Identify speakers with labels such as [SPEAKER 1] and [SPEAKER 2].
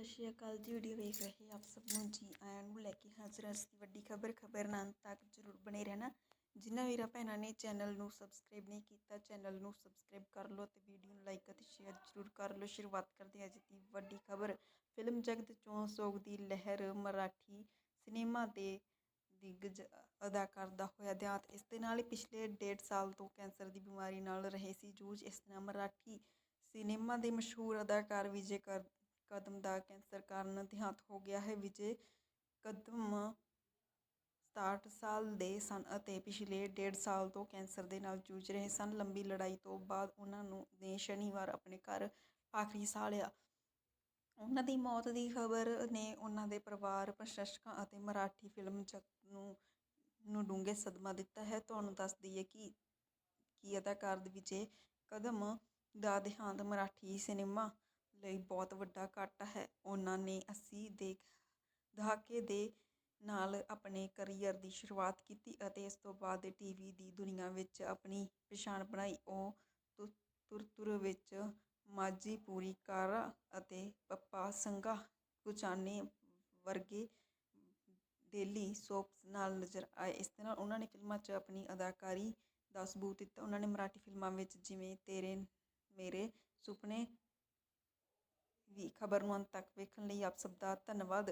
[SPEAKER 1] ਸਤਿ ਸ਼੍ਰੀ ਅਕਾਲ ਜੀ ਵੀਡੀਓ ਵੇਖ ਰਹੇ ਆਪ ਸਭ ਨੂੰ ਜੀ, ਆਇਆਂ ਨੂੰ ਲੈ ਕੇ ਹਾਜ਼ਰ ਹਾਂ ਅਸੀਂ ਵੱਡੀ ਖਬਰ ਖਬਰ ਨਾਲ ਤੱਕ ਜ਼ਰੂਰ ਬਣੇ ਰਹਿਣਾ। ਜਿਨ੍ਹਾਂ ਵੀਰਾਂ ਭੈਣਾਂ ਨੇ ਚੈਨਲ ਨੂੰ ਸਬਸਕ੍ਰਾਈਬ ਨਹੀਂ ਕੀਤਾ ਚੈਨਲ ਨੂੰ ਸਬਸਕ੍ਰਾਈਬ ਕਰ ਲਓ ਤੇ ਵੀਡੀਓ ਨੂੰ ਲਾਈਕ ਅਤੇ ਸ਼ੇਅਰ ਜ਼ਰੂਰ ਕਰ ਲਓ। ਸ਼ੁਰੂਆਤ ਕਰਦੇ ਹਾਂ ਅੱਜ ਦੀ ਵੱਡੀ ਖਬਰ। ਫਿਲਮ ਜਗਤ ਚੋਂ ਸੋਗ ਦੀ ਲਹਿਰ ਮਰਾਠੀ ਸਿਨੇਮਾ ਦੇ ਦਿੱਗਜ ਅਦਾਕਾਰ ਦਾ ਹੋਇਆ ਦੇਹਾਂਤ। ਇਸ ਦੇ ਨਾਲ ਹੀ ਪਿਛਲੇ ਡੇਢ ਸਾਲ ਤੋਂ ਕੈਂਸਰ ਦੀ ਬਿਮਾਰੀ ਨਾਲ ਰਹੇ ਸੀ ਜੂਝ। ਇਸ ਨਾਲ ਮਰਾਠੀ ਸਿਨੇਮਾ ਦੇ ਮਸ਼ਹੂਰ ਅਦਾਕਾਰ ਵਿਜੇ ਕਰ ਕਦਮ ਦਾ ਕੈਂਸਰ ਕਾਰਨ ਦੇਹਾਂਤ ਹੋ ਗਿਆ ਹੈ। ਵਿਜੇ ਕਦਮ 67 ਸਾਲ ਦੇ ਸਨ ਅਤੇ ਪਿਛਲੇ ਡੇਢ ਸਾਲ ਤੋਂ ਕੈਂਸਰ ਦੇ ਨਾਲ ਜੂਝ ਰਹੇ ਸਨ। ਲੰਬੀ ਲੜਾਈ ਤੋਂ ਬਾਅਦ ਉਹਨਾਂ ਨੂੰ ਨੇ ਸ਼ਨੀਵਾਰ ਆਪਣੇ ਘਰ ਆਖਰੀ ਸਾਹ ਲਿਆ। ਉਹਨਾਂ ਦੀ ਮੌਤ ਦੀ ਖਬਰ ਨੇ ਉਹਨਾਂ ਦੇ ਪਰਿਵਾਰ, ਪ੍ਰਸ਼ੰਸਕਾਂ ਅਤੇ ਮਰਾਠੀ ਫਿਲਮ ਜਗਤ ਨੂੰ ਨੂੰ ਡੂੰਘੇ ਸਦਮਾ ਦਿੱਤਾ ਹੈ। ਤੁਹਾਨੂੰ ਦੱਸ ਦਈਏ ਕਿ ਕਿ ਅਦਾਕਾਰ ਵਿਜੇ ਕਦਮ ਦਾ ਦੇਹਾਂਤ ਮਰਾਠੀ ਸਿਨੇਮਾ ਲਈ ਬਹੁਤ ਵੱਡਾ ਘਾਟਾ ਹੈ। ਉਹਨਾਂ ਨੇ 80 ਦੇ ਦਹਾਕੇ ਦੇ ਨਾਲ ਆਪਣੇ ਕਰੀਅਰ ਦੀ ਸ਼ੁਰੂਆਤ ਕੀਤੀ ਅਤੇ ਇਸ ਤੋਂ ਬਾਅਦ ਟੀਵੀ ਦੀ ਦੁਨੀਆ ਵਿੱਚ ਆਪਣੀ ਪਛਾਣ ਬਣਾਈ। ਉਹ ਤੁ ਤੁਰ ਤੁਰ ਵਿੱਚ ਮਾਝੀ, ਪੂਰੀ ਕਾਰ ਅਤੇ ਪੱਪਾ ਸੰਗਾ ਗੁਚਾਨੇ ਵਰਗੇ ਡੇਲੀ ਸੋਪਸ ਨਾਲ ਨਜ਼ਰ ਆਏ। ਇਸ ਦੇ ਨਾਲ ਉਹਨਾਂ ਨੇ ਫਿਲਮਾਂ 'ਚ ਆਪਣੀ ਅਦਾਕਾਰੀ ਦਾ ਸਬੂਤ ਦਿੱਤਾ। ਉਹਨਾਂ ਨੇ ਮਰਾਠੀ ਫਿਲਮਾਂ ਵਿੱਚ ਜਿਵੇਂ ਤੇਰੇ, ਮੇਰੇ ਸੁਪਨੇ ਵੀ ਖਬਰ ਨੂੰ ਅੰਤ ਤੱਕ ਵੇਖਣ ਲਈ ਆਪ ਸਭ ਦਾ ਧੰਨਵਾਦ।